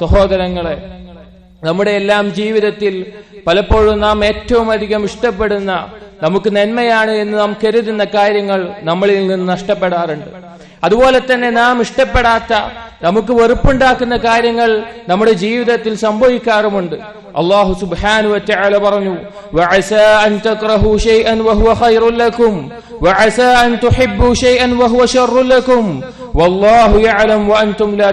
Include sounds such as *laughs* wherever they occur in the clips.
സഹോദരങ്ങളെ നമ്മുടെ എല്ലാം ജീവിതത്തിൽ പലപ്പോഴും നാം ഏറ്റവും അധികം ഇഷ്ടപ്പെടുന്ന നമുക്ക് നന്മയാണ് എന്ന് നാം കരുതുന്ന കാര്യങ്ങൾ നമ്മളിൽ നിന്ന് നഷ്ടപ്പെടാറുണ്ട്. അതുപോലെ തന്നെ നാം ഇഷ്ടപ്പെടാത്ത നമുക്ക് വെറുപ്പുണ്ടാക്കുന്ന കാര്യങ്ങൾ നമ്മുടെ ജീവിതത്തിൽ സംഭവിക്കാറുമുണ്ട്. അള്ളാഹു സുബ്ഹാനു വതആല പറഞ്ഞു അൻ ഖൈറുൽ ലക്കും അൻ ശർറുൽ ലക്കും വല്ലാഹു ലാ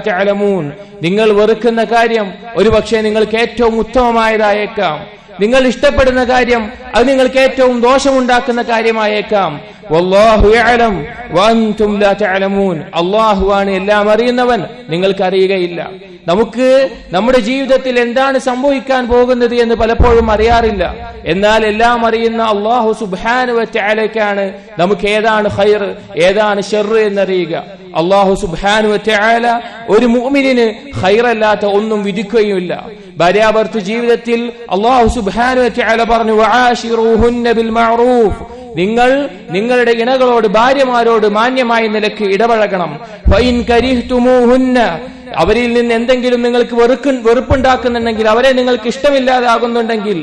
നിങ്ങൾ വെറുക്കുന്ന കാര്യം ഒരുപക്ഷെ നിങ്ങൾക്ക് ഏറ്റവും ഉത്തമമായതായേക്കാം. നിങ്ങൾ ഇഷ്ടപ്പെടുന്ന കാര്യം അത് നിങ്ങൾക്ക് ഏറ്റവും ദോഷമുണ്ടാക്കുന്ന കാര്യമായേക്കാം. അല്ലാഹുവാണ് എല്ലാം അറിയുന്നവൻ. നിങ്ങൾക്ക് അറിയുകയില്ല. നമുക്ക് നമ്മുടെ ജീവിതത്തിൽ എന്താണ് സംഭവിക്കാൻ പോകുന്നത് എന്ന് പലപ്പോഴും അറിയാറില്ല. എന്നാൽ എല്ലാം അറിയുന്ന അള്ളാഹു സുബ്ഹാനു വറ്റയാലേക്കാണ് നമുക്ക് ഏതാണ് ഖൈർ ഏതാണ് ഷെർ എന്നറിയുക. അള്ളാഹു സുബ്ഹാനു വറ്റയാല ഒരു മുഅ്മിനിന് ഹൈറല്ലാത്ത ഒന്നും വിധിക്കുകയുമില്ല. ഭാര്യാഭർത്തു ജീവിതത്തിൽ അള്ളാഹു സുബ്ഹാനു വറ്റയാല പറഞ്ഞു ബിൽ മഅറൂഫ്. നിങ്ങൾ നിങ്ങളുടെ ഇണകളോട് ഭാര്യമാരോട് മാന്യമായ നിലയ്ക്ക് ഇടപഴകണം. അവരിൽ നിന്ന് എന്തെങ്കിലും നിങ്ങൾക്ക് വെറുക്ക് വെറുപ്പുണ്ടാക്കുന്നുണ്ടെങ്കിൽ അവരെ നിങ്ങൾക്ക് ഇഷ്ടമില്ലാതാകുന്നുണ്ടെങ്കിൽ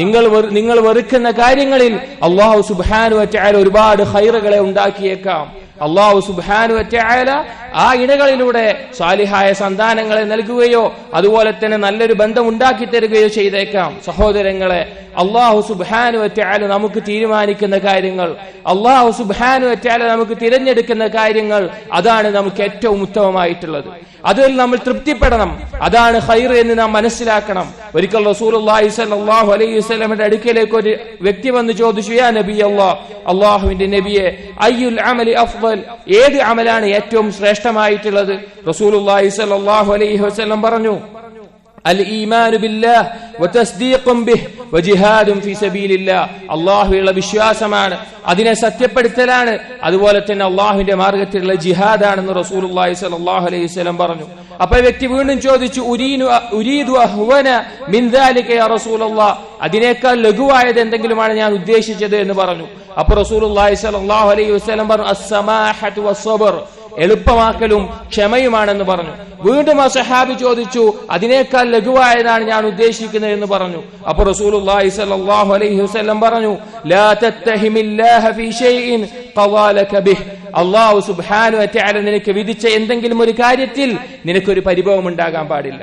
നിങ്ങൾ നിങ്ങൾ വെറുക്കുന്ന കാര്യങ്ങളിൽ അള്ളാഹു സുബാനു വതആല ഒരുപാട് ഹൈറുകളെ ഉണ്ടാക്കിയേക്കാം. അള്ളാഹു സുബാനു വതആല ആ ഇണകളിലൂടെ സാലിഹായ സന്താനങ്ങളെ നൽകുകയോ അതുപോലെ തന്നെ നല്ലൊരു ബന്ധം ഉണ്ടാക്കി തരികയോ ചെയ്തേക്കാം. സഹോദരങ്ങളെ അള്ളാഹു സുബാനു വതആല നമുക്ക് തീരുമാനിക്കുന്ന കാര്യങ്ങൾ അള്ളാഹു സുബാനു വതആല നമുക്ക് തിരഞ്ഞെടുക്കുന്ന കാര്യങ്ങൾ അതാണ് നമുക്ക് ഏറ്റവും ഉത്തമമായിട്ടുള്ളത്. അതിൽ നമ്മൾ തൃപ്തിപ്പെടണം. അതാണ് ഹൈർ എന്ന് നാം മനസ്സിലാക്കണം. ഒരിക്കൽ റസൂലുള്ളാഹി സ്വല്ലല്ലാഹു അലൈഹി വസല്ലമയുടെ അടുക്കലേക്ക് ഒരു വ്യക്തി വന്ന് ചോദിച്ചു യാ നബി അള്ളാഹ് അള്ളാഹുവിന്റെ നബിയെ അയ്യുൽ അമലി അഫ്ദൽ ഏത് അമലാണ് ഏറ്റവും ശ്രേഷ്ഠമായിട്ടുള്ളത്? റസൂലുള്ളാഹി സ്വല്ലല്ലാഹു അലൈഹി വസല്ലം പറഞ്ഞു. അൽ ഈമാനു ബില്ലാഹ് വതസ്ദീഖും ബിഹ് വജിഹാദും ഫീ الله അല്ലാഹുവിലുള്ള വിശ്വാസമാണ്. അതിനെ സത്യപ്പെടുത്തലാണ്. അതുപോലെ തന്നെ അള്ളാഹുവിന്റെ മാർഗത്തിലുള്ള ജിഹാദാണെന്ന് റസൂലുള്ളാഹി സ്വല്ലല്ലാഹു അലൈഹി വസല്ലം പറഞ്ഞു. അപ്പോൾ വ്യക്തി വീണ്ടും ചോദിച്ചു ഉരീനു ഉരീദു അഹ്വന മിൻ ദാലിക യാ റസൂലല്ലാഹ് അതിനേക്കാൾ ലഘുവായത് എന്തെങ്കിലുമാണ് ഞാൻ ഉദ്ദേശിച്ചത് എന്ന് പറഞ്ഞു. അപ്പോൾ റസൂലുള്ളാഹി സ്വല്ലല്ലാഹു അലൈഹി വസല്ലം പറഞ്ഞു അസ്സമാഹത്തു വസ്സബ്ർ. എളുപ്പമാക്കലും ക്ഷമയുമാണെന്ന് പറഞ്ഞു. വീണ്ടും ആ സഹാബി ചോദിച്ചു അതിനേക്കാൾ ലഘുവായതാണ് ഞാൻ ഉദ്ദേശിക്കുന്നത് എന്ന് പറഞ്ഞു. അപ്പൊ റസൂലുള്ളാഹി സ്വല്ലല്ലാഹു അലൈഹി വസല്ലം പറഞ്ഞു ലാ ഫീ ഖവാലക അള്ളാഹു സുബാനു വതആല നിനക്ക് വിധിച്ച എന്തെങ്കിലും ഒരു കാര്യത്തിൽ നിനക്കൊരു പരിഭവം ഉണ്ടാകാൻ പാടില്ല.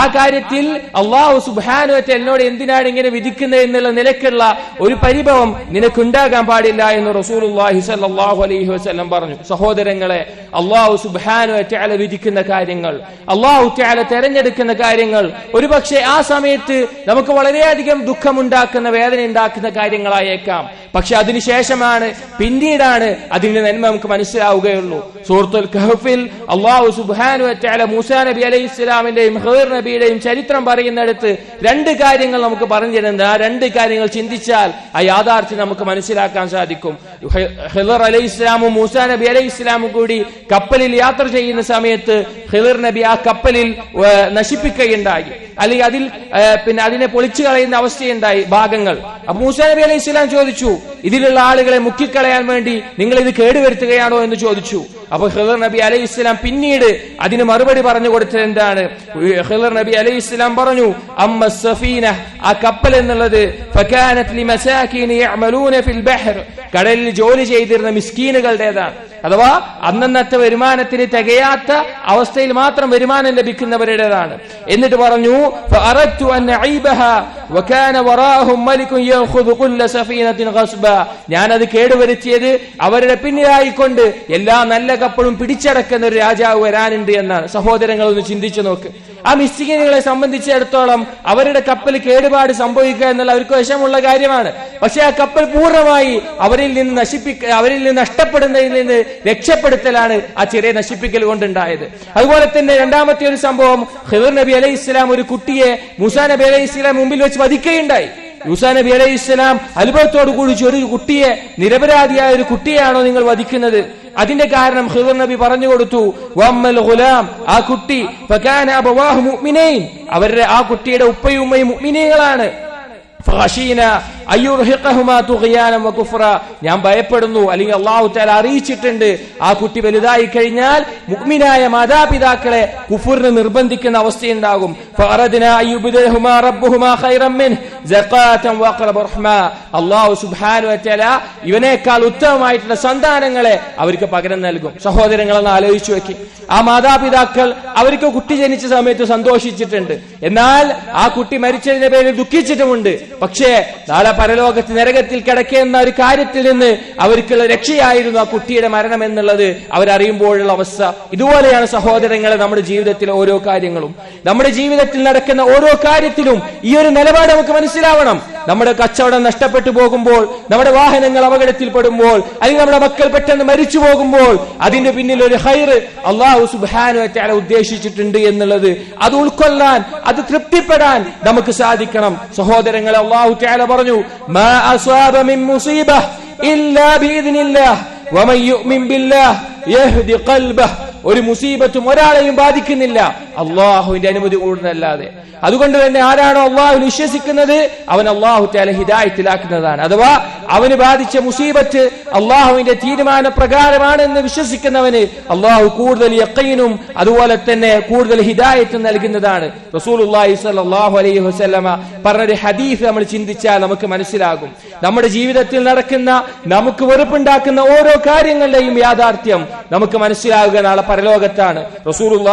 ആ കാര്യത്തിൽ അള്ളാഹു സുബാനു അറ്റ എന്നോട് എന്തിനാണ് ഇങ്ങനെ വിധിക്കുന്നത് എന്നുള്ള നിലക്കുള്ള ഒരു പരിഭവം നിനക്കുണ്ടാകാൻ പാടില്ല എന്ന് റസൂലുള്ളാഹി സ്വല്ലല്ലാഹു അലൈഹി വസല്ലം പറഞ്ഞു. സഹോദരങ്ങളെ അള്ളാഹു സുബാനു അറ്റാല വിധിക്കുന്ന കാര്യങ്ങൾ അള്ളാഹു തആല തെരഞ്ഞെടുക്കുന്ന കാര്യങ്ങൾ ഒരുപക്ഷെ ആ സമയത്ത് നമുക്ക് വളരെയധികം ദുഃഖമുണ്ടാക്കുന്ന വേദന ഉണ്ടാക്കുന്ന കാര്യങ്ങളായേക്കാം. പക്ഷെ അതിനുശേഷമാണ് പിന്നീടാണ് അതിന്റെ നന്മ നമുക്ക് മനസ്സിലാവുകയുള്ളൂ. സൂറത്തുൽ കഹഫിൽ അള്ളാഹു സുബ്ഹാനു വതആല മൂസാ നബി അലൈഹി ഇസ്ലാമിന്റെയും ഖദർ നബിയുടെയും ചരിത്രം പറയുന്നിടത്ത് രണ്ട് കാര്യങ്ങൾ നമുക്ക് പറഞ്ഞു തരുന്നത് ആ രണ്ട് കാര്യങ്ങൾ ചിന്തിച്ചാൽ ആ യാഥാർത്ഥ്യം നമുക്ക് മനസ്സിലാക്കാൻ സാധിക്കും. ഹിലർ അലൈഹി ഇസ്ലാമും മൂസാ നബി അലൈഹി ഇസ്ലാമും കൂടി കപ്പലിൽ യാത്ര ചെയ്യുന്ന സമയത്ത് ഹിലർ നബി ആ കപ്പലിൽ നശിപ്പിക്കുകയുണ്ടായി. അല്ലെങ്കിൽ അതിൽ പിന്നെ അതിനെ പൊളിച്ചു കളയുന്ന അവസ്ഥയുണ്ടായി ഭാഗങ്ങൾ. അപ്പൊ മൂസാ നബി അലൈഹി ഇസ്ലാം ചോദിച്ചു ഇതിലുള്ള ആളുകളെ മുക്കിക്കളയാൻ വേണ്ടി നിങ്ങൾ ഇത് കേടുവരുത്തുകയാണോ എന്ന് ചോദിച്ചു. അപ്പൊ ഹിദർ നബി അലൈഹി ഇസ്ലാം പിന്നീട് അതിന് മറുപടി പറഞ്ഞു കൊടുത്തത് എന്താണ്? ഹിദർ നബി അലൈഹി ഇസ്ലാം പറഞ്ഞു അമ്മ സഫീന ആ കപ്പൽ എന്നുള്ളത് കടലിൽ ജോലി ചെയ്തിരുന്ന മിസ്കീനുകളുടേതാണ്. അഥവാ അന്നന്നത്തെ വരുമാനത്തിന് തികയാത്ത അവസ്ഥയിൽ മാത്രം വരുമാനം ലഭിക്കുന്നവരുടേതാണ്. എന്നിട്ട് പറഞ്ഞു ഞാനത് കേടുവരുത്തിയത് അവരുടെ പിന്നിലായിക്കൊണ്ട് എല്ലാ നല്ല കപ്പളും പിടിച്ചടക്കുന്ന ഒരു രാജാവ് വരാനുണ്ട് എന്നാണ്. സഹോദരങ്ങൾ ഒന്ന് ചിന്തിച്ചു നോക്ക്. ആ മിസ്റ്റിങ്ങിനെ സംബന്ധിച്ചിടത്തോളം അവരുടെ കപ്പൽ കേടുപാട് സംഭവിക്കുക എന്നുള്ള അവർക്ക് വിഷമുള്ള കാര്യമാണ്. പക്ഷെ ആ കപ്പൽ പൂർണമായി അവരിൽ നിന്ന് നശിപ്പിക്ക അവരിൽ നിന്ന് നഷ്ടപ്പെടുന്നതിൽ നിന്ന് രക്ഷപ്പെടുത്തലാണ് ആ ചെറിയ നശിപ്പിക്കൽ കൊണ്ടുണ്ടായത്. അതുപോലെ തന്നെ രണ്ടാമത്തെ ഒരു സംഭവം ഖിദർ നബി അലൈഹി ഇസ്ലാം ഒരു കുട്ടിയെ മുസാ നബി അലൈഹി ഇസ്ലാം മുമ്പിൽ വെച്ച് വധിക്കുകയുണ്ടായി. യൂസാ നബി അലൈഹി ഇസ്ലാം അനുഭവത്തോടു കൂടി ഒരു കുട്ടിയെ നിരപരാധിയായ ഒരു കുട്ടിയാണോ നിങ്ങൾ വധിക്കുന്നത്? അതിന്റെ കാരണം ഖിദർ നബി പറഞ്ഞു കൊടുത്തു ഗുലാം ആ കുട്ടി അവരുടെ ആ കുട്ടിയുടെ ഉപ്പയും ഉമ്മയും മുഅ്മിനീകളാണ് ഞാൻ ഭയപ്പെടുന്നു. അല്ലെങ്കിൽ അള്ളാഹു താല അറിയിച്ചിട്ടുണ്ട്. ആ കുട്ടി വലുതായി കഴിഞ്ഞാൽ മുഗ്മിനായ മാതാപിതാക്കളെ കുഫുറിന് നിർബന്ധിക്കുന്ന അവസ്ഥയുണ്ടാകും. ഇവനേക്കാൾ ഉത്തമമായിട്ടുള്ള സന്താനങ്ങളെ അവർക്ക് പകരം നൽകും. സഹോദരങ്ങളെന്ന് ആലോചിച്ചു വെക്കി ആ മാതാപിതാക്കൾ അവർക്ക് കുട്ടി ജനിച്ച സമയത്ത് സന്തോഷിച്ചിട്ടുണ്ട്. എന്നാൽ ആ കുട്ടി മരിച്ചതിന്റെ പേരിൽ ദുഃഖിച്ചിട്ടുമുണ്ട്. പക്ഷേ നാളെ പരലോകത്ത് നരകത്തിൽ കിടക്കുന്ന ഒരു കാര്യത്തിൽ നിന്ന് അവർക്കുള്ള രക്ഷയായിരുന്നു ആ കുട്ടിയുടെ മരണം എന്നുള്ളത് അവരറിയുമ്പോഴുള്ള അവസ്ഥ. ഇതുപോലെയാണ് സഹോദരങ്ങളെ നമ്മുടെ ജീവിതത്തിലെ ഓരോ കാര്യങ്ങളും. നമ്മുടെ ജീവിതത്തിൽ നടക്കുന്ന ഓരോ കാര്യത്തിലും ഈ ഒരു നിലപാട് നമുക്ക് മനസ്സിലാവണം. നമ്മുടെ കച്ചവടം നഷ്ടപ്പെട്ടു പോകുമ്പോൾ നമ്മുടെ വാഹനങ്ങൾ അപകടത്തിൽപ്പെടുമ്പോൾ അല്ലെങ്കിൽ നമ്മുടെ മക്കൾ പെട്ടെന്ന് മരിച്ചു പോകുമ്പോൾ അതിന്റെ പിന്നിൽ ഒരു ഹൈർ അള്ളാഹു സുബാനു വറ്റാല ഉദ്ദേശിച്ചിട്ടുണ്ട് എന്നുള്ളത് അത് ഉൾക്കൊള്ളാൻ അത് തൃപ്തിപ്പെടാൻ നമുക്ക് സാധിക്കണം. സഹോദരങ്ങളെ അള്ളാഹു ചാല പറഞ്ഞു ഒരു മുസീബത്തും ഒരാളെയും ബാധിക്കുന്നില്ല. അള്ളാഹുവിന്റെ അനുമതി കൂടുന്നല്ലാതെ അതുകൊണ്ട് തന്നെ ആരാണോ അള്ളാഹു വിശ്വസിക്കുന്നത് അവൻ അള്ളാഹു താല ഹിദായത്തിലാക്കുന്നതാണ്. അഥവാ അവന് ബാധിച്ച മുസീബത്ത് അള്ളാഹുവിന്റെ തീരുമാന പ്രകാരമാണെന്ന് വിശ്വസിക്കുന്നവന് അള്ളാഹു കൂടുതൽ യക്കൈനും അതുപോലെ തന്നെ കൂടുതൽ ഹിദായത്ത് നൽകുന്നതാണ്. റസൂൽ സ്വല്ലല്ലാഹു അലൈഹി വസല്ലമ പറഞ്ഞൊരു ഹദീഫ് നമ്മൾ ചിന്തിച്ചാൽ നമുക്ക് മനസ്സിലാകും. നമ്മുടെ ജീവിതത്തിൽ നടക്കുന്ന നമുക്ക് വെറുപ്പുണ്ടാക്കുന്ന ഓരോ കാര്യങ്ങളുടെയും യാഥാർത്ഥ്യം നമുക്ക് മനസ്സിലാകുക നാളെ പരലോകത്താണ്. റസൂൽ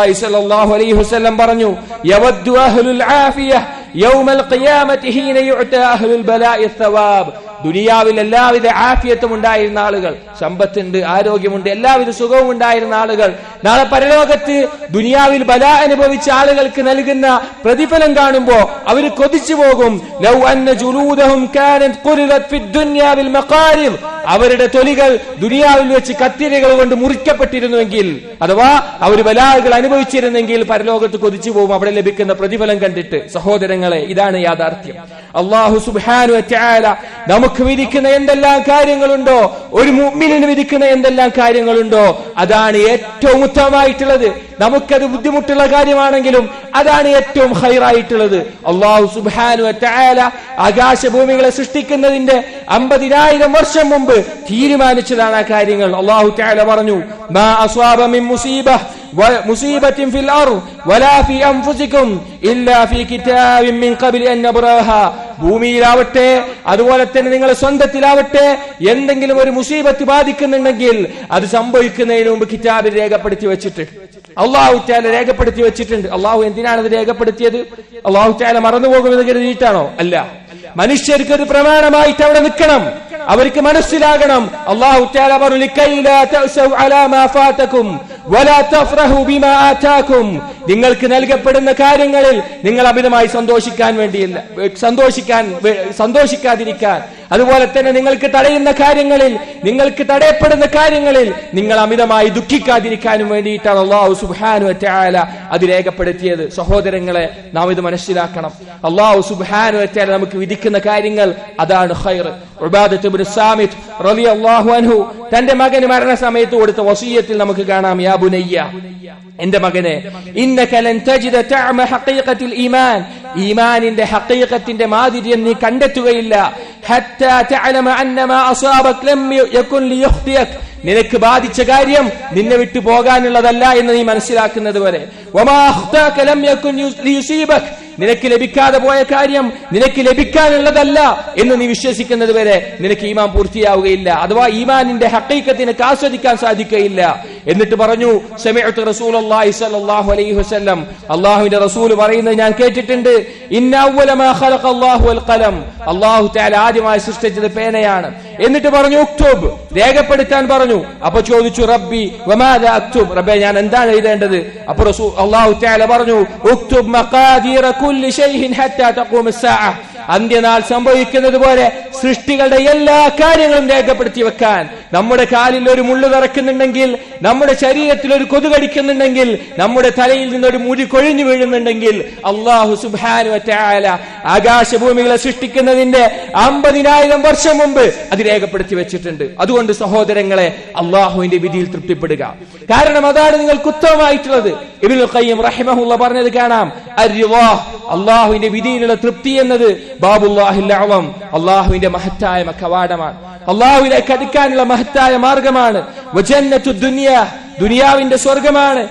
അലൈഹി വസല്ലം പറഞ്ഞു യവദ്ദു ആഫിയ യൗമൽ ബലാഇ ദുനിയാവിൽ എല്ലാവിധ ആഫിയത്തും ഉണ്ടായിരുന്ന ആളുകൾ സമ്പത്തുണ്ട് ആരോഗ്യമുണ്ട് എല്ലാവിധ സുഖവും ഉണ്ടായിരുന്ന ആളുകൾ. നാളെ പരലോകത്ത് ദുനിയാവിൽ ബല അനുഭവിച്ച ആളുകൾക്ക് നൽകുന്ന പ്രതിഫലം കാണുമ്പോ അവർ കൊതിച്ചു പോകും. അന്ന ജുലൂദഹും കാനത് ഖുരിദത് ദുനിയാ ബിൽ അവരുടെ തൊലികൾ ദുനിയാവിൽ വെച്ച് കത്തിരികൾ കൊണ്ട് മുറിക്കപ്പെട്ടിരുന്നുവെങ്കിൽ അഥവാ അവർ ബലാഹുകൾ അനുഭവിച്ചിരുന്നെങ്കിൽ പരലോകത്ത് കൊതിച്ചു പോകും അവിടെ ലഭിക്കുന്ന പ്രതിഫലം കണ്ടിട്ട് സഹോദരങ്ങളെ ഇതാണ് യാഥാർത്ഥ്യം. അള്ളാഹു സുബാനു നമുക്ക് വിധിക്കുന്ന എന്തെല്ലാം കാര്യങ്ങളുണ്ടോ ഒരു മുമ്മിലിന് വിധിക്കുന്ന എന്തെല്ലാം കാര്യങ്ങളുണ്ടോ അതാണ് ഏറ്റവും ഉത്തമമായിട്ടുള്ളത്. നമുക്കത് ബുദ്ധിമുട്ടുള്ള കാര്യമാണെങ്കിലും അതാണ് ഏറ്റവും ഹൈറായിട്ടുള്ളത് അള്ളാഹു സുബാനു ആകാശഭൂമികളെ സൃഷ്ടിക്കുന്നതിന്റെ അമ്പതിനായിരം വർഷം മുമ്പ് തീരുമാനിച്ചതാണ് ആ കാര്യങ്ങൾ അള്ളാഹു താല പറഞ്ഞു മാ അസ്വാബ മിൻ മുസീബ مصيبة في الأرض ولا في أنفسكم إلا في كتاب من قبل أن نبراها ഭൂമിയിലാവട്ടെ അതുപോലെ തന്നെ നിങ്ങളെ സ്വന്തത്തിലാവട്ടെ എന്തെങ്കിലും ഒരു മുസീബത്ത് ബാധിക്കുന്നുണ്ടെങ്കിൽ അത് സംഭവിക്കുന്നതിന് മുമ്പ് കിതാബിൽ രേഖപ്പെടുത്തി വെച്ചിട്ട് അള്ളാഹു ടാല രേഖപ്പെടുത്തി വെച്ചിട്ടുണ്ട് അള്ളാഹു എന്തിനാണ് ഇത് രേഖപ്പെടുത്തിയത് അള്ളാഹു ടാല മറന്നുപോകുമെന്ന് കരുതിയിട്ടാണോ അല്ല മനുഷ്യർക്ക് ഒരു പ്രമാണമായിട്ട് അവിടെ നിൽക്കണം അവർക്ക് മനസ്സിലാകണം. അള്ളാഹു നിങ്ങൾക്ക് നൽകപ്പെടുന്ന കാര്യങ്ങളിൽ നിങ്ങൾ അമിതമായി സന്തോഷിക്കാൻ വേണ്ടിയില്ല സന്തോഷിക്കാൻ സന്തോഷിക്കാതിരിക്കാൻ. അതുപോലെ തന്നെ നിങ്ങൾക്ക് തടയുന്ന കാര്യങ്ങളിൽ നിങ്ങൾക്ക് തടയപ്പെടുന്ന കാര്യങ്ങളിൽ നിങ്ങൾ അമിതമായി ദുഃഖിക്കാതിരിക്കാനും വേണ്ടിയിട്ടാണ് അള്ളാഹു സുബാനു അറ്റാല അത് രേഖപ്പെടുത്തിയത്. സഹോദരങ്ങളെ നാം ഇത് മനസ്സിലാക്കണം. അള്ളാഹു സുബാനു അറ്റാല നമുക്ക് വിധിക്കുന്ന കാര്യങ്ങൾ അതാണ് ഹൈർ സാമിത് റളിയല്ലാഹു അൻഹു തന്റെ മകന് മരണസമയത്ത് കൊടുത്ത വസീയത്തിൽ നമുക്ക് കാണാം യാ ബുനയ്യ എന്റെ മകനെ ഈമാൻ. ഈമാനിന്റെ ഹഖീഖത്തിന്റെ മാധുര്യം നീ കണ്ടെത്തുകയില്ല. നിനക്ക് ബാധിച്ച കാര്യം നിന്നെ വിട്ടു പോകാനുള്ളതല്ല എന്ന് നീ മനസ്സിലാക്കുന്നത് വരെ. നിനക്ക് ലഭിക്കാതെ പോയ കാര്യം നിനക്ക് ലഭിക്കാനുള്ളതല്ല എന്ന് നീ വിശ്വസിക്കുന്നത് വരെ നിനക്ക് ഈമാൻ പൂർത്തിയാവുകയില്ല. അഥവാ ഈമാനിന്റെ ഹക്കൈക്കത്തിനൊക്കെ ആസ്വദിക്കാൻ സാധിക്കുകയില്ല. എന്നിട്ട് പറഞ്ഞു ഷമിഅത്ത് റസൂൽ അല്ലാഹി അലൈഹി വസല്ലം. അല്ലാഹുവിന്റെ റസൂൽ പറയുന്നത് ഞാൻ കേട്ടിട്ടുണ്ട്. ഇന്ന ഖലഖ അല്ലാഹു ഖലം. അല്ലാഹു തആല ആദ്യമായി സൃഷ്ടിച്ചത് പേനയാണ്. എന്നിട്ട് പറഞ്ഞു ഉക്തൂബ്. രേഖപ്പെടുത്താൻ പറഞ്ഞു. അപ്പോൾ ചോദിച്ചു റബ്ബി വമാദാ അക്തുബ്? റബ്ബേ ഞാൻ എന്താണ് എഴുതേണ്ടത്? അപ്പോൾ റസൂൽ അല്ലാഹു തആല പറഞ്ഞു ഉക്തൂബ് മഖാദീറ കുല്ലി ഷൈഇൻ ഹത്താ തഖൂമസ് സാഅ അന്ത്യനാൾ സംഭവിക്കുന്നത് പോലെ സൃഷ്ടികളുടെ എല്ലാ കാര്യങ്ങളും രേഖപ്പെടുത്തി വെക്കാൻ. നമ്മുടെ കാലിൽ ഒരു മുള്ളു തറക്കുന്നുണ്ടെങ്കിൽ നമ്മുടെ ശരീരത്തിൽ ഒരു കൊതു കടിക്കുന്നുണ്ടെങ്കിൽ നമ്മുടെ തലയിൽ നിന്നൊരു മുടി കൊഴിഞ്ഞു വീഴുന്നുണ്ടെങ്കിൽ അള്ളാഹു സുബാനു വറ്റാല ആകാശഭൂമികളെ സൃഷ്ടിക്കുന്നതിന്റെ അമ്പതിനായിരം വർഷം മുമ്പ് അത് രേഖപ്പെടുത്തി വെച്ചിട്ടുണ്ട്. അതുകൊണ്ട് സഹോദരങ്ങളെ അള്ളാഹുവിന്റെ വിധിയിൽ തൃപ്തിപ്പെടുക. കാരണം അതാണ് നിങ്ങൾക്ക് ഉത്തമമായിട്ടുള്ളത്. ഇബിൻ ഖയ്യം റഹിമഹുല്ല പറഞ്ഞത് കാണാം. അല്ലാഹുവിന്റെ വിധിയിലുള്ള തൃപ്തി എന്നത് ബാബുല്ലാഹിൽ അഅളം അള്ളാഹുവിന്റെ മഹത്തായ കവാടമാണ്. അള്ളാഹുവിലേക്ക് അടുക്കാനുള്ള മഹത്തായ മാർഗമാണ് വജന്നത്തു ദുനിയ. ദുനിയാവിന്റെ സ്വർഗമാണ്.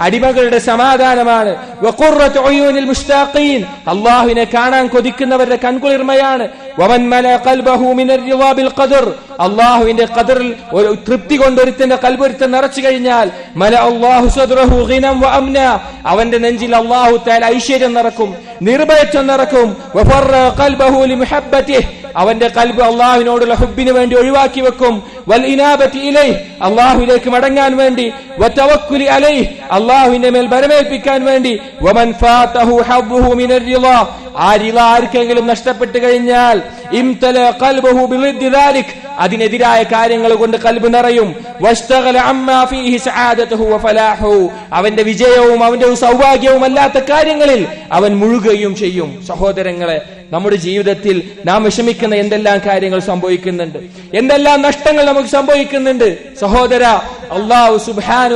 അടിമകളുടെ സമാധാനമാണ്. അള്ളാഹുവിനെ കാണാൻ കൊതിക്കുന്നവരുടെ കൺകുളിർമയാണ്. അള്ളാഹുവിന്റെ ഖദറിൽ ഒരു തൃപ്തി കൊണ്ട് ഒരുത്തന്റെ കൽബൊരുത്തൻ നിറച്ചു കഴിഞ്ഞാൽ മല അംന അവന്റെ നെഞ്ചിൽ അള്ളാഹു തആല ഐശ്വര്യം നിറക്കും നിർഭയത്വം നിറക്കും. അവന്റെ കൽബ് അള്ളാഹുവിനോടുള്ള ഹുബിന് വേണ്ടി ഒഴിവാക്കി വെക്കും. വൽ ഇനാബത്തി ഇലൈ അള്ളാഹുവിലേക്ക് മടങ്ങാൻ വേണ്ടി. വതവക്കുലി അലൈ അള്ളാഹുവിന്റെ മേൽ ഭരമേൽപ്പിക്കാൻ വേണ്ടി. വമൻ ഫാതഹു ഹബ്ബുഹു മിനർ റിളാ ആ റിള ആർക്കെങ്കിലും നഷ്ടപ്പെട്ടു കഴിഞ്ഞാൽ അതിനെതിരായ കാര്യങ്ങൾ കൊണ്ട് കൽബ് നിറയും. അവന്റെ വിജയവും അവന്റെ സൗഭാഗ്യവും അല്ലാത്ത കാര്യങ്ങളിൽ അവൻ മുഴുകയും ചെയ്യും. സഹോദരങ്ങളെ നമ്മുടെ ജീവിതത്തിൽ നാം വിഷമിക്കുന്ന എന്തെല്ലാം കാര്യങ്ങൾ സംഭവിക്കുന്നുണ്ട്? എന്തെല്ലാം നഷ്ടങ്ങൾ നമുക്ക് സംഭവിക്കുന്നുണ്ട്? സഹോദര അള്ളാഹു സുബാനു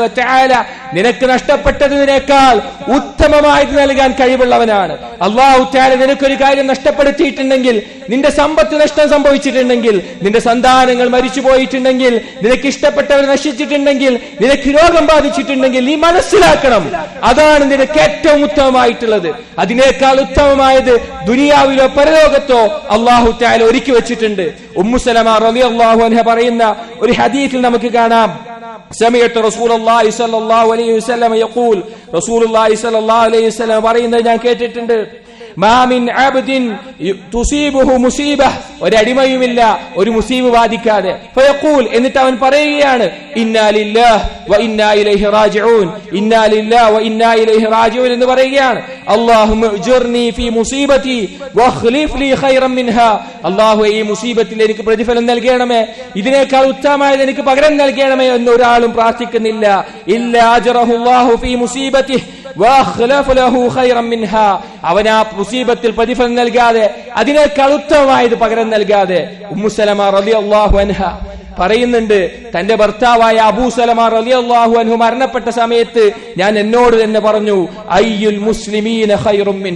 നിനക്ക് നഷ്ടപ്പെട്ടതിനേക്കാൾ ഉത്തമമായത് നൽകാൻ കഴിവുള്ളവനാണ്. അള്ളാഹു നിനക്കൊരു കാര്യം നഷ്ടപ്പെടുത്തിയിട്ടുണ്ടെങ്കിൽ നിന്റെ സമ്പത്ത് നഷ്ടം സംഭവിച്ചിട്ടുണ്ടെങ്കിൽ നിന്റെ സന്താനങ്ങൾ മരിച്ചു പോയിട്ടുണ്ടെങ്കിൽ നിനക്ക് ഇഷ്ടപ്പെട്ടവർ നശിച്ചിട്ടുണ്ടെങ്കിൽ നിനക്ക് രോഗം ബാധിച്ചിട്ടുണ്ടെങ്കിൽ നീ മനസ്സിലാക്കണം അതാണ് നിനക്ക് ഏറ്റവും ഉത്തമമായിട്ടുള്ളത് അതിനേക്കാൾ ഉത്തമമായത് ദുനിയാവിലോ പരലോകത്തോ അള്ളാഹു ചായാല ഒരുക്കി വെച്ചിട്ടുണ്ട് ഉമ്മുസലമ റലി അള്ളാഹു അൻഹ പറയുന്ന ഒരു ഹദീസിൽ നമുക്ക് കാണാം سمعت رسول الله صلى الله عليه وسلم يقول رسول الله صلى الله عليه وسلم പറയുന്നത് ഞാൻ കേട്ടിട്ടുണ്ട് മാമിൻ അബ്ദിൻ തുസീബുഹു മുസീബ ഒരടിമയുമില്ല ഒരു മുസീബ് ബാധിക്കാതെ ഫയഖൂൽ എന്നിട്ട് അവൻ പറയുകയാണ് ഇന്നാലില്ലാഹ് വ ഇന്നാ ഇലൈഹി റാജിഊൻ. ഇന്നാലില്ലാഹ് വ ഇന്നാ ഇലൈഹി റാജിഊൻ എന്ന് പറയുകയാണ്. അല്ലാഹുമ്മ ഉജ്ർനി ഫീ മുസീബതി വഖ്ലിഫ് ലി ഖൈറൻ മിൻഹാ. അല്ലാഹു ഈ മുസീബത്തിൽ എനിക്ക് പ്രതിഫലം നൽകണമേ. ഇതിനേക്കാൾ ഉത്തമമായത് എനിക്ക് പകരം നൽകണമേ. എന്ന് ഒരാളും പ്രാർത്ഥിക്കുന്നില്ല. ഇല്ലാ അജ്റഹുല്ലാഹു ഫീ മുസീബതിഹി അവൻ ആ മുസീബത്തിൽ പ്രതിഫലം നൽകാതെ അതിനെ ഉത്തമമായത് പകരം നൽകാതെ ഉമ്മുസലമ റളിയല്ലാഹു അൻഹ പറയുന്നുണ്ട് തന്റെ ഭർത്താവായ അബൂ അബൂസലമ അള്ളാഹു അൻഹു മരണപ്പെട്ട സമയത്ത് ഞാൻ എന്നോട് തന്നെ പറഞ്ഞു അയ്യുൽ മുസ്ലിമീന ഖൈറും മിൻ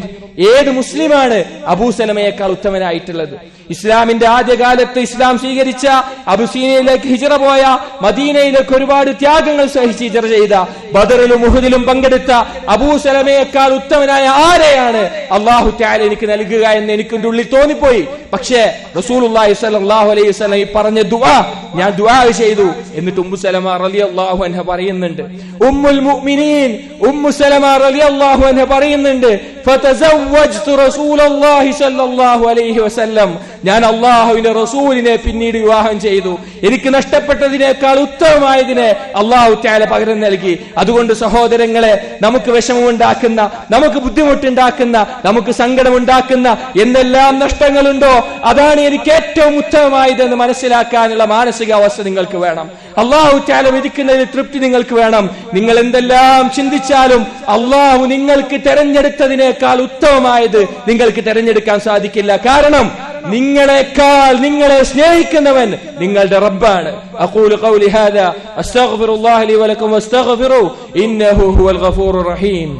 ഏത് മുസ്ലിമാണ് അബൂസലമയേക്കാൾ ഉത്തമനായിട്ടുള്ളത്? ഇസ്ലാമിന്റെ ആദ്യകാലത്ത് ഇസ്ലാം സ്വീകരിച്ച അബുസീനയിലേക്ക് ഹിജറ പോയ മദീനയിലേക്ക് ഒരുപാട് ത്യാഗങ്ങൾ സഹിച്ച് ഹിജറ ചെയ്ത ബദറിലും മുഹദിലും പങ്കെടുത്ത അബൂസലമയേക്കാൾ ഉത്തമനായ ആരെയാണ് അള്ളാഹു ത്യാല എനിക്ക് നൽകുക എന്ന് എനിക്ക് ഉള്ളിൽ തോന്നിപ്പോയി. പക്ഷേ സ്വല്ലല്ലാഹു അലൈഹി വസല്ലം ഈ പറഞ്ഞ ദുആ ഞാൻ ദുആ ചെയ്തു എന്നിട്ട് ഉമ്മു സലമ റളിയല്ലാഹു അൻഹ പറയുന്നുണ്ട്. ഉമ്മുൽ മുഅ്മിനീൻ ഉമ്മു സലമ റളിയല്ലാഹു അൻഹ പറയുന്നുണ്ട് ഫതസവ്വജ്തു റസൂലുള്ളാഹി സ്വല്ലല്ലാഹു അലൈഹി വസല്ലം ഞാൻ അള്ളാഹുവിന്റെ റസൂലിനെ പിന്നീട് വിവാഹം ചെയ്തു. എനിക്ക് നഷ്ടപ്പെട്ടതിനേക്കാൾ ഉത്തമമായതിനെ അള്ളാഹു ത്യാല പകരം നൽകി. അതുകൊണ്ട് സഹോദരങ്ങളെ നമുക്ക് വിഷമമുണ്ടാക്കുന്ന നമുക്ക് ബുദ്ധിമുട്ടുണ്ടാക്കുന്ന നമുക്ക് സങ്കടമുണ്ടാക്കുന്ന എന്തെല്ലാം നഷ്ടങ്ങളുണ്ടോ അതാണ് എനിക്ക് ഏറ്റവും ഉത്തമമായതെന്ന് മനസ്സിലാക്കാനുള്ള മാനസികാവസ്ഥ നിങ്ങൾക്ക് വേണം. അള്ളാഹു ത്യാല വിധിക്കുന്നതിൽ തൃപ്തി നിങ്ങൾക്ക് വേണം. നിങ്ങൾ എന്തെല്ലാം ചിന്തിച്ചാലും അള്ളാഹു നിങ്ങൾക്ക് തെരഞ്ഞെടുത്തതിനേക്കാൾ ഉത്തമമായത് നിങ്ങൾക്ക് തെരഞ്ഞെടുക്കാൻ സാധിക്കില്ല. കാരണം *laughs* നിങ്ങളെക്കാൾ നിങ്ങളെ സ്നേഹിക്കുന്നവൻ നിങ്ങളുടെ റബ്ബാണ് അഖൂലു ഖൗലി ഹാദാ അസ്തഗ്ഫിറുല്ലാഹ ലി വലക്കും വസ്തഗ്ഫിറു ഇന്നഹു ഹുവൽ ഗഫൂറുർ റഹീം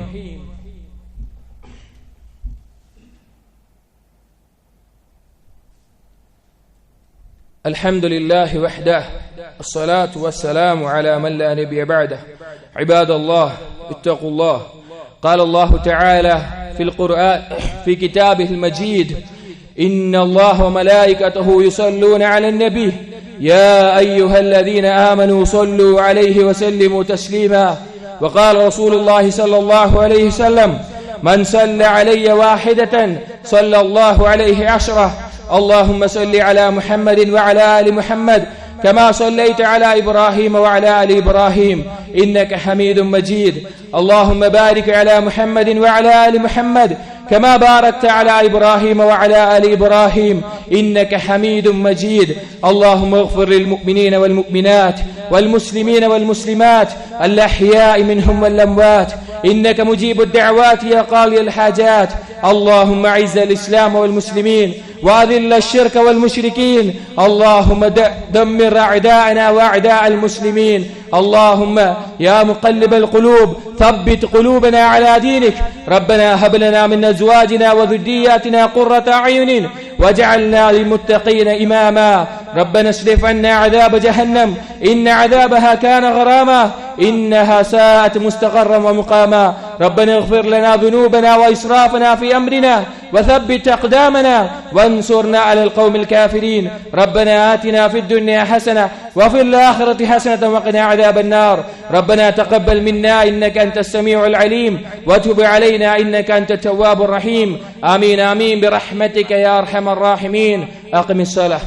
الحمد لله وحده الصلاة والسلام على من لا نبي بعده عباد الله اتقوا الله قال الله تعالى في القرآن في كتابه المجيد إن الله وملائكته يصلون على النبي. يا أيها الذين آمنوا صلوا عليه وسلموا تسليما. وقال رسول الله صلى الله عليه وسلم من صلى علي واحدة صلى الله عليه عشرة. اللهم صل على محمد وعلى آل محمد كما صليت على إبراهيم وعلى آل إبراهيم. إنك حميد مجيد. اللهم بارك على محمد وعلى آل محمد كما باركت على إبراهيم وعلى آل إبراهيم إنك حميد مجيد. اللهم اغفر للمؤمنين والمؤمنات والمسلمين والمسلمات الأحياء منهم والأموات. إنك مجيب الدعوات يا قاضي الحاجات. اللهم أعز الإسلام والمسلمين وأذل الشرك والمشركين. اللهم دمر أعداءنا وأعداء المسلمين. اللهم يا مقلب القلوب ثبت قلوبنا على دينك. ربنا هب لنا من أزواجنا وذرياتنا قرة أعين واجعلنا للمتقين إماما. ربنا اصرف عنا عذاب جهنم إن عذابها كان غراما إنها ساءت مستقرا ومقاما. ربنا اغفر لنا ذنوبنا وإسرافنا في أمرنا وثبت أقدامنا وانصرنا على القوم الكافرين. ربنا آتنا في الدنيا حسنة وفي الآخرة حسنة وقنا عذاب النار. ربنا تقبل منا إنك أنت السميع العليم وتب علينا إنك أنت التواب الرحيم. آمين آمين. برحمتك يا أرحم الراحمين. أقم الصلاة.